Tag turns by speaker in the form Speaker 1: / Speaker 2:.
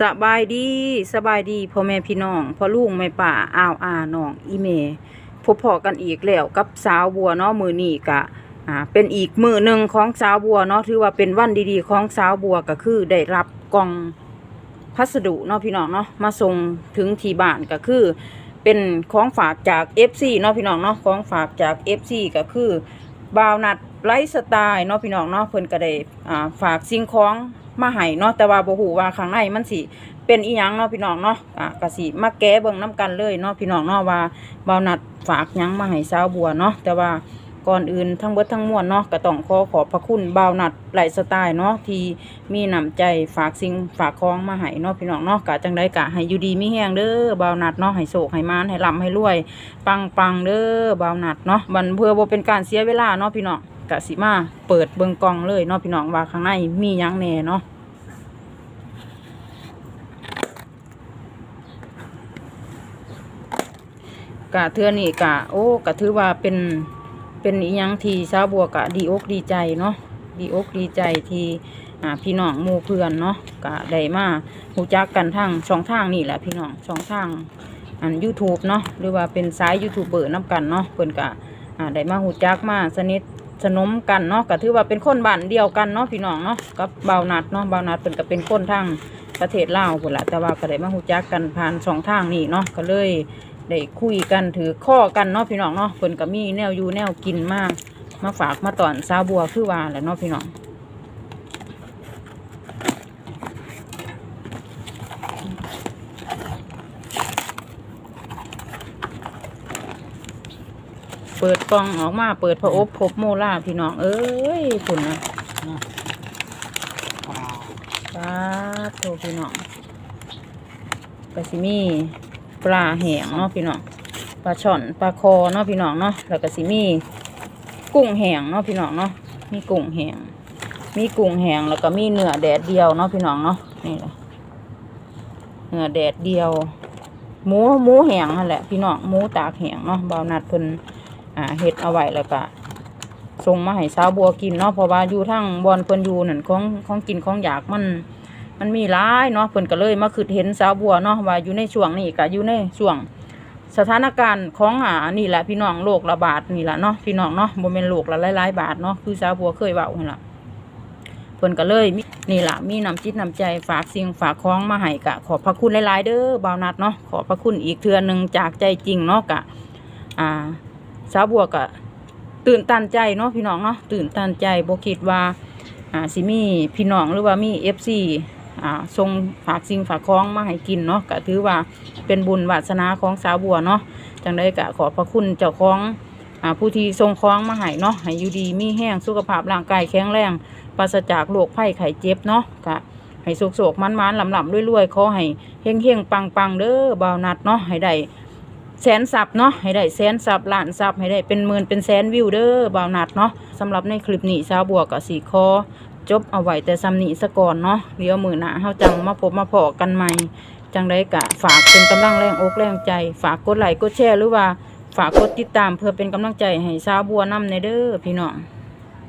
Speaker 1: สบายดีสบายดีพ่อแม่พี่น้องพ่อลุงแม่ป่าอ้าวอาน้องอีเมพบพอกันอีกแล้วกับสาวบัวเนาะมือนี้กะอ่าเป็นอีกมือหนึ่งของสาวบัวเนาะถือว่าเป็นวันดีๆ ของสาวบัวก็คือได้รับกล่องพัสดุเนาะพี่น้องเนาะมาส่งถึงที่บ้านก็คือ เป็นของฝากจาก FC เนาะพี่น้องเนาะของฝากจาก FC ก็คือ บาวนัดไลฟ์สไตล์เนาะพี่น้องเนาะเพิ่นก็ได้อ่าฝากสิ่งของมาให้เนาะแต่ว่าบ่ฮู้ว่าข้างในมันสิเป็นอีหยังเนาะพี่น้องเนาะอะก็สิมาแก้เบิ่งนํกันเลยเนาะพี่น้องเนาะว่าบาวนัดฝากหยังมาให้สาวบัวเนาะแต่ว่า ก่อนอื่นทั้งเบิดทั้งมวลเนาะก็ต้องขอขอบพระคุณบาวนัดไลสไตล์เนาะที่มีน้ำใจฝากสิ่งฝากของมาให้เนาะพี่น้องเนาะกะจังได้กะให้อยู่ดีมีแฮงเด้อบาวนัดเนาะให้โศกให้มานให้ร่ำให้รวย ปังปังเด้อบาวนัดเนาะมันเพื่อบ่เป็นการเสียเวลาเนาะพี่น้องกะสิมาเปิดเบิงกองเลยเนาะพี่น้องว่าข้างในมียังแหน่เนาะกะเทือนี่กะโอ้กะถือว่าเป็น เป็นอีหยังที่ชาวบัวกะดีอกดีใจเนาะดีอกดีใจที่พี่น้องมูเพื่อนเนาะกะได้มาฮู้จักกันทางช่องทางนี่แหละพี่น้องช่องทางอัน YouTube เนาะหรือว่าเป็นสายยูทูบเบอร์น้กันเนาะเพิ่นก็อ่าได้มาหูจักมาสนิทสนมกันเนาะก็ถือว่าเป็นคนบ้านเดียวกันเนาะพี่น้องเนาะกับเบานัดเนาะเบานัดเพิ่นก็เป็นคนทางประเทศลาวพุ่นละแต่ว่าก็ได้มาหูจักกันผ่านสองทางนี่เนาะก็เลย ได้คุยกันถือข้อกันเนาะพี่น้องเนาะเพิ่นก็มีแนวอยู่แนวกินมามาฝากมาตอนซาวบัวคือว่าแหละเนาะพี่น้องเปิดกล่องออกมาเปิดพระอบพบโมล่าพี่น้อง เอ้ยคุณนะปลาโทพี่น้องกะสิมี ปลาแห้งเนาะพี่น้องปลาช่อนปลาคอเนาะพี่น้องเนาะแล้วก็สิมีกุ้งแห้งเนาะพี่น้องเนาะมีกุ้งแห้งมีกุ้งแห้งแล้วก็มีเนื้อแดดเดียวเนาะพี่น้องเนาะนี่แหละเนื้อแดดเดียว หมูหมูแห้งนั่นแหละพี่น้องหมูตากแห้งเนาะเบานัดเพิ่นอ่าเฮ็ดเอาไว้แล้วก็ส่งมาให้สาวบัวกินเนาะเพราะว่าอยู่ทั้งบอนเพิ่นอยู่นั่นของของกินของอยากมัน มันมีหลายเนาะเพิ่นก็เลยมาคิดเห็นสาวบัวเนาะว่าอยู่ในช่วงนี้ก็อยู่ในช่วงสถานการณ์ของอ่านี่แหละพี่น้องโรคระบาดนี่แหละเนาะพี่น้องเนาะบ่แม่นโรคละหลายๆบาทเนาะคือสาวบัวเคยเว้าหั่นล่ะเพิ่นก็เลยมีนี่ล่ะมีน้ำจิตน้ำใจฝากสิ่งฝากของมาให้กะขอบพระคุณหลายๆเด้อบ่าวนัดเนาะขอบพระคุณอีกเทื่อหนึงจากใจจริงเนาะกะอ่าสาวบัวก็ตื่นตันใจเนาะพี่น้องเนาะตื่นตันใจบ่คิดว่าอ่าสิมีพี่น้องหรือว่ามีเอฟซี อ่าส่งฝากสิ่งฝากของมาให้กินเนาะก็ถือว่าเป็นบุญวาสนาของสาวบัวเนาะจังได้ก็ขอพระคุณเจ้าของอ่าผู้ที่ส่งของมาให้เนาะให้อยู่ดีมีแห้งสุขภาพร่างกายแข็งแรงปราศจากโรคภัยไข้เจ็บเนาะก็ให้สุขโศกมันมันลำลำๆรวยๆขอให้เฮงเฮงปังปังเด้อบ่าวนัดเนาะให้ได้แสนซับเนาะให้ได้แสนซับล้านซับให้ได้เป็นหมื่นเป็นแสนวิวเด้อบาวนัดเนาะสำหรับในคลิปนี้สาวบัวกับสีคอ จบเอาไว้แต่ซ้ำนี้ซะก่อนเนาะเดี๋ยวมือหนาเฮาจังมาพบมาพอกันใหม่ จังได้กะฝากเป็นกำลังแรงอกแรงใจ ฝากกดไลค์กดแชร์หรือว่าฝากกดติดตามเพื่อเป็นกำลังใจให้สาวบัวน้ำในเด้อพี่น้อง